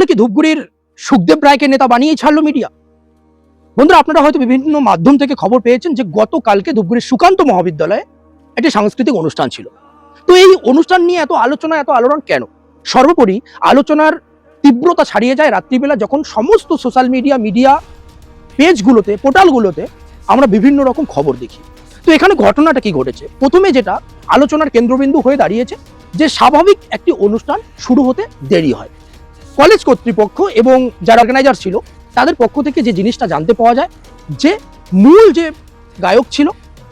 তাহলে কি ধূপগুড়ির সুখদেব রায়কে নেতা বানিয়ে ছাড়লো মিডিয়া বন্ধুরা, আপনারা হয়তো বিভিন্ন মাধ্যম থেকে খবর পেয়েছেন যে গতকালকে ধূপগুড়ির সুকান্ত মহাবিদ্যালয়ে একটি সাংস্কৃতিক অনুষ্ঠান ছিল। তো এই অনুষ্ঠান নিয়ে এত আলোচনা, এত আলোড়ন কেন? সর্বোপরি আলোচনার তীব্রতা ছাড়িয়ে যায় রাত্রিবেলা যখন সমস্ত সোশ্যাল মিডিয়া মিডিয়া পেজগুলোতে, পোর্টালগুলোতে আমরা বিভিন্ন রকম খবর দেখি। তো এখানে ঘটনাটা কি ঘটেছে? প্রথমে যেটা আলোচনার কেন্দ্রবিন্দু হয়ে দাঁড়িয়েছে যে স্বাভাবিক একটি অনুষ্ঠান শুরু হতে দেরি হয়। কলেজ কর্তৃপক্ষ এবং যারা অর্গানাইজার ছিল, তাদের পক্ষ থেকে যে জিনিসটা জানতে পাওয়া যায়, যে মূল যে গায়ক ছিল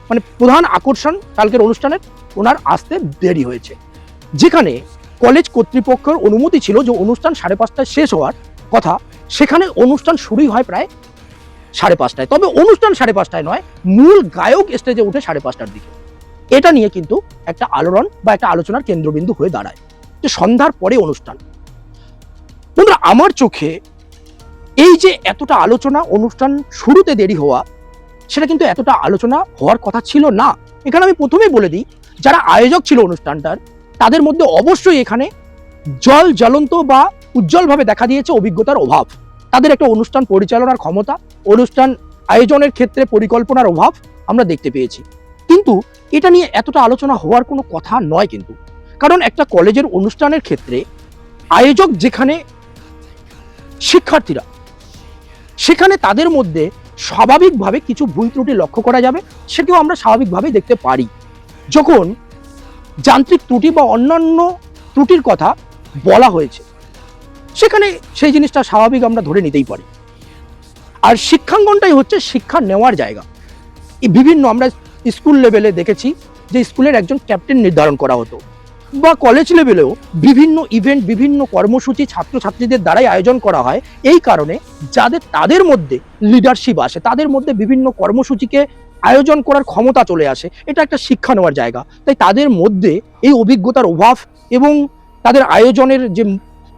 মানে প্রধান আকর্ষণ কালকের অনুষ্ঠানের ওনার আসতে দেরি হয়েছে। যেখানে কলেজ কর্তৃপক্ষের অনুমতি ছিল যে অনুষ্ঠান সাড়ে পাঁচটায় শেষ হওয়ার কথা, সেখানে অনুষ্ঠান শুরুই হয় প্রায় সাড়ে পাঁচটায়। তবে অনুষ্ঠান সাড়ে পাঁচটায় নয়, মূল গায়ক স্টেজে উঠে সাড়ে পাঁচটার দিকে। এটা নিয়ে কিন্তু একটা আলোড়ন বা একটা আলোচনার কেন্দ্রবিন্দু হয়ে দাঁড়ায়। যে সন্ধ্যার পরে অনুষ্ঠান। বন্ধুরা, আমার চোখে এই যে এতটা আলোচনা অনুষ্ঠান শুরুতে দেরি হওয়া, সেটা কিন্তু এতটা আলোচনা হওয়ার কথা ছিল না। এখানে আমি প্রথমেই বলে দিই, যারা আয়োজক ছিল অনুষ্ঠানটার, তাদের মধ্যে অবশ্যই এখানে জল জ্বলন্ত বা উজ্জ্বলভাবে দেখা দিয়েছে অভিজ্ঞতার অভাব। তাদের একটা অনুষ্ঠান পরিচালনার ক্ষমতা, অনুষ্ঠান আয়োজনের ক্ষেত্রে পরিকল্পনার অভাব আমরা দেখতে পেয়েছি। কিন্তু এটা নিয়ে এতটা আলোচনা হওয়ার কোনো কথা নয় কিন্তু। কারণ একটা কলেজের অনুষ্ঠানের ক্ষেত্রে আয়োজক যেখানে শিক্ষার্থীরা। সেখানে তাদের মধ্যে স্বাভাবিকভাবে কিছু ভুল ত্রুটি লক্ষ্য করা যাবে, সেটিও আমরা স্বাভাবিকভাবেই দেখতে পারি। যখন যান্ত্রিক ত্রুটি বা অন্যান্য ত্রুটির কথা বলা হয়েছে, সেখানে সেই জিনিসটা স্বাভাবিক আমরা ধরে নিতেই পারি। আর শিক্ষাঙ্গনটাই হচ্ছে শিক্ষা নেওয়ার জায়গা। বিভিন্ন আমরা স্কুল লেভেলে দেখেছি যে স্কুলের একজন ক্যাপ্টেন নির্ধারণ করা হতো। বা কলেজ লেভেলেও বিভিন্ন ইভেন্ট বিভিন্ন কর্মসূচি ছাত্রছাত্রীদের দ্বারাই আয়োজন করা হয়। এই কারণে যাদের, তাদের মধ্যে লিডারশিপ আসে, তাদের মধ্যে বিভিন্ন কর্মসূচিকে আয়োজন করার ক্ষমতা চলে আসে। এটা একটা শিক্ষা নেওয়ার জায়গা। তাই তাদের মধ্যে এই অভিজ্ঞতার অভাব এবং তাদের আয়োজনের যে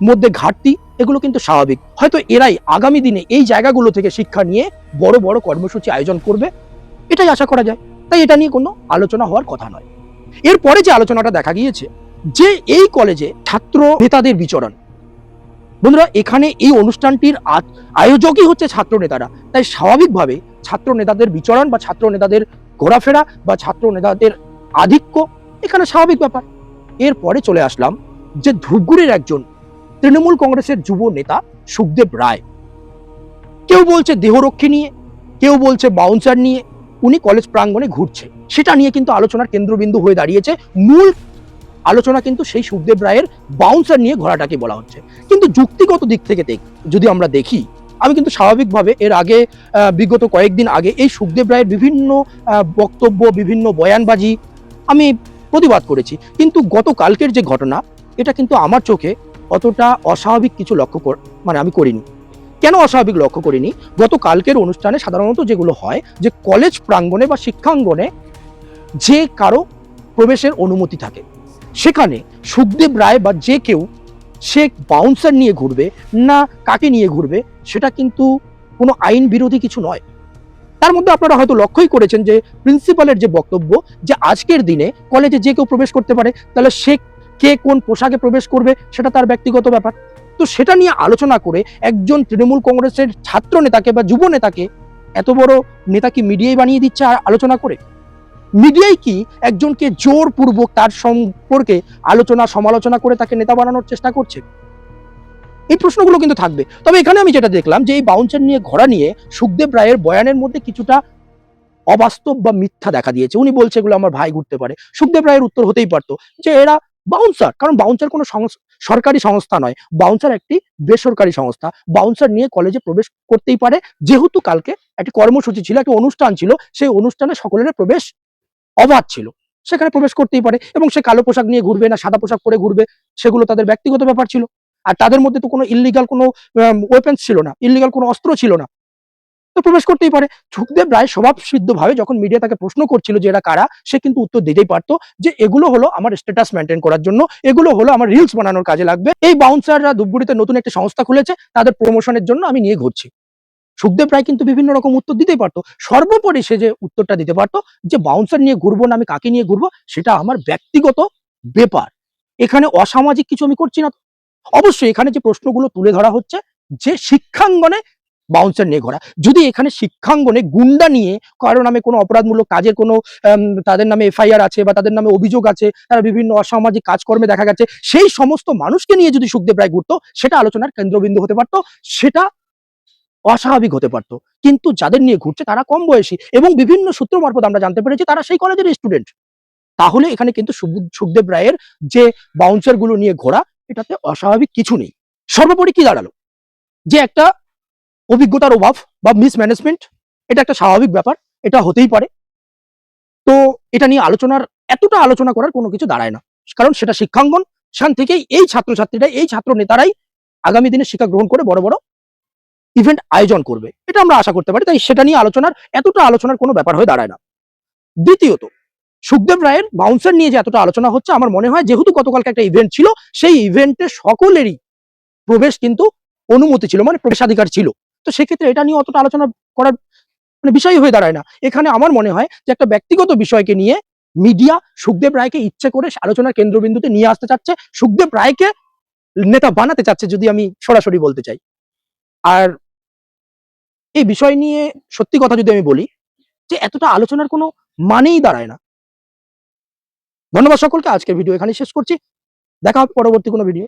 মধ্যে ঘাটতি, এগুলো কিন্তু স্বাভাবিক। হয়তো এরাই আগামী দিনে এই জায়গাগুলো থেকে শিক্ষা নিয়ে বড় বড় কর্মসূচি আয়োজন করবে। এটাই আশা করা যায়। তাই এটা নিয়ে কোনো আলোচনা হওয়ার কথা নয়। এরপরে যে আলোচনাটা দেখা গিয়েছে যে এই কলেজে ছাত্র নেতাদের বিচরণ। বন্ধুরা, এখানে এই অনুষ্ঠানটির আয়োজকই হচ্ছে ছাত্র নেতারা। তাই স্বাভাবিকভাবে ছাত্র নেতাদের বিচরণ বা ছাত্র নেতাদের ঘোরাফেরা বা ছাত্র নেতাদের আধিক্য এখানে স্বাভাবিক ব্যাপার। এরপরে চলে আসলাম যে ধূপগুড়ির একজন তৃণমূল কংগ্রেসের যুব নেতা সুখদেব রায়। কেউ বলছে দেহরক্ষী নিয়ে, কেউ বলছে বাউন্সার নিয়ে, উনি কলেজ প্রাঙ্গণে ঘুরছে। সেটা নিয়ে কিন্তু আলোচনার কেন্দ্রবিন্দু হয়ে দাঁড়িয়েছে মূল আলোচনা কিন্তু সেই সুখদেব রায়ের বাউন্সার নিয়ে ঘোড়াটাকে বলা হচ্ছে। কিন্তু যুক্তিগত দিক থেকে যদি আমরা দেখি, আমি কিন্তু স্বাভাবিকভাবে এর আগে বিগত কয়েকদিন আগে এই সুখদেব রায়ের বিভিন্ন বক্তব্য, বিভিন্ন বয়ানবাজি আমি প্রতিবাদ করেছি। কিন্তু গতকালকের যে ঘটনা, এটা কিন্তু আমার চোখে অতটা অস্বাভাবিক কিছু লক্ষ্য কর- মানে আমি করিনি। কেন অস্বাভাবিক লক্ষ্য করিনি? গত কালকের অনুষ্ঠানে সাধারণত যেগুলো হয়, যে কলেজ প্রাঙ্গণে বা শিক্ষাঙ্গনে যে কারও প্রবেশের অনুমতি থাকে। সেখানে সুখদেব রায় বা যে কেউ সে বাউন্সার নিয়ে ঘুরবে না কাকে নিয়ে ঘুরবে, সেটা কিন্তু কোনো আইন বিরোধী কিছু নয়। তার মধ্যে আপনারা হয়তো লক্ষ্যই করেছেন যে প্রিন্সিপালের যে বক্তব্য যে আজকের দিনে কলেজে যে কেউ প্রবেশ করতে পারে, তাহলে সে কে কোন পোশাকে প্রবেশ করবে, সেটা তার ব্যক্তিগত ব্যাপার। তো সেটা নিয়ে আলোচনা করে একজন তৃণমূল কংগ্রেসের ছাত্র নেতাকে বা যুব নেতাকে এত বড় নেতা কি মিডিয়ায় বানিয়ে দিচ্ছে আর আলোচনা করে? মিডিয়াই কি একজনকে জোরপূর্বক তার সম্পর্কে আলোচনা, সমালোচনা করে তাকে নেতা বানানোর চেষ্টা করছে? এই প্রশ্নগুলো কিন্তু থাকবে। তবে এখানে আমি যেটা দেখলাম যে এই বাউন্সার নিয়ে ঘোরা নিয়ে সুখদেব রায়ের বয়ানের মধ্যে কিছুটা অবাস্তব বা মিথ্যা দেখা দিয়েছে। উনি বলছে, এগুলো আমার ভাই ঘুরতে পারে। সুখদেব রায়ের উত্তর হতেই পারতো যে এরা বাউন্সার কারণ বাউন্সার কোনো সরকারি সংস্থা নয়। বাউন্সার একটি বেসরকারি সংস্থা। বাউন্সার নিয়ে কলেজে প্রবেশ করতেই পারে। যেহেতু কালকে একটি কর্মসূচি ছিল, একটি অনুষ্ঠান ছিল, সেই অনুষ্ঠানে সকলের প্রবেশ অবাধ ছিল। সেখানে প্রবেশ করতেই পারে এবং সে কালো পোশাক নিয়ে ঘুরবে না, সাদা পোশাক পরে ঘুরবে, সেগুলো তাদের ব্যক্তিগত ব্যাপার ছিল। আর তাদের মধ্যে তো কোনো ইলিগাল কোনো ওয়েপেন্স ছিল না ইলিগাল কোনো অস্ত্র ছিল না। তো প্রবেশ করতেই পারে। সুখদেব রায় স্বভাব সিদ্ধভাবে যখন মিডিয়া তাকে প্রশ্ন করছিল যে এরা কারা, সে কিন্তু উত্তর দিতেই পারতো যে এগুলো হলো আমার স্ট্যাটাস মেনটেন করার জন্য, এগুলো হলো আমার রিলস বানানোর কাজে লাগবে। এই বাউন্সাররা ধূপগুড়িতে নতুন একটি সংস্থা খুলেছে, তাদের প্রমোশনের জন্য আমি নিয়ে ঘুরছি। সুখদেব রায় কিন্তু বিভিন্ন রকম উত্তর দিতেই পারতো। সর্বোপরি সে যে উত্তরটা দিতে পারতো, যে বাউন্সার নিয়ে ঘুরবো না, আমি কাকে নিয়ে ঘুরবো, সেটা আমার ব্যক্তিগত ব্যাপার। এখানে অসামাজিক কিছু আমি করছি না অবশ্যই এখানে যে প্রশ্নগুলো তুলে ধরা হচ্ছে, যে শিক্ষাঙ্গনে বাউন্সার নিয়ে ঘোরা। যদি এখানে শিক্ষাঙ্গনে গুন্ডা নিয়ে কারও নামে কোনো অপরাধমূলক কাজের কোনো তাদের নামে এফআইআর আছে বা তাদের নামে অভিযোগ আছে, তারা বিভিন্ন অসামাজিক কাজকর্মে দেখা গেছে, সেই সমস্ত মানুষকে নিয়ে যদি সুখদেব রায় ঘুরতো, সেটা আলোচনার কেন্দ্রবিন্দু হতে পারতো। সেটা অস্বাভাবিক হতে পারতো। কিন্তু যাদের নিয়ে ঘুরছে তারা কম বয়সী এবং বিভিন্ন সূত্র মারফত আমরা জানতে পেরেছি তারা সেই কলেজের স্টুডেন্ট তাহলে এখানে কিন্তু সুখদেব রায়ের যে বাউন্সারগুলো নিয়ে ঘোরা, এটাতে অস্বাভাবিক কিছু নেই। সর্বোপরি কি দাঁড়াল? যে একটা অভিজ্ঞতার অভাব বা মিসম্যানেজমেন্ট এটা একটা স্বাভাবিক ব্যাপার, এটা হতেই পারে। তো এটা নিয়ে আলোচনার, এতটা আলোচনা করার কোনো কিছু দাঁড়ায় না। কারণ সেটা শিক্ষাঙ্গন, সেখান থেকেই এই ছাত্রছাত্রীরা এই ছাত্র নেতারাই আগামী দিনে শিক্ষা গ্রহণ করে বড় বড় ইভেন্ট আয়োজন করবে। এটা আমরা আশা করতে পারি, তাই সেটা নিয়ে আলোচনার, এতটা আলোচনার কোনো ব্যাপার হয়ে দাঁড়ায় না। দ্বিতীয়ত, সুখদেব রায়ের বাউন্সার নিয়ে যে এতটা আলোচনা হচ্ছে, আমার মনে হয় যেহেতু গতকালকে একটা ইভেন্ট ছিল, সেই ইভেন্টে সকলেরই প্রবেশ কিন্তু অনুমতি ছিল মানে প্রবেশাধিকার ছিল। তো সেক্ষেত্রে এটা নিয়ে অতটা আলোচনা করার মানে বিষয় হয়ে দাঁড়ায় না। এখানে আমার মনে হয় যে একটা ব্যক্তিগত বিষয়কে নিয়ে মিডিয়া সুখদেব রায়কে ইচ্ছে করে আলোচনার কেন্দ্রবিন্দুতে নিয়ে আসতে চাচ্ছে। সুখদেব রায়কে নেতা বানাতে চাচ্ছে, যদি আমি সরাসরি বলতে চাই। আর এই বিষয় নিয়ে সত্যি কথা যদি আমি বলি, যে এতটা আলোচনার কোনো মানেই দাঁড়ায় না। ধন্যবাদ সকলকে, আজকের ভিডিও এখানে শেষ করছি। দেখা হবে পরবর্তী কোনো ভিডিও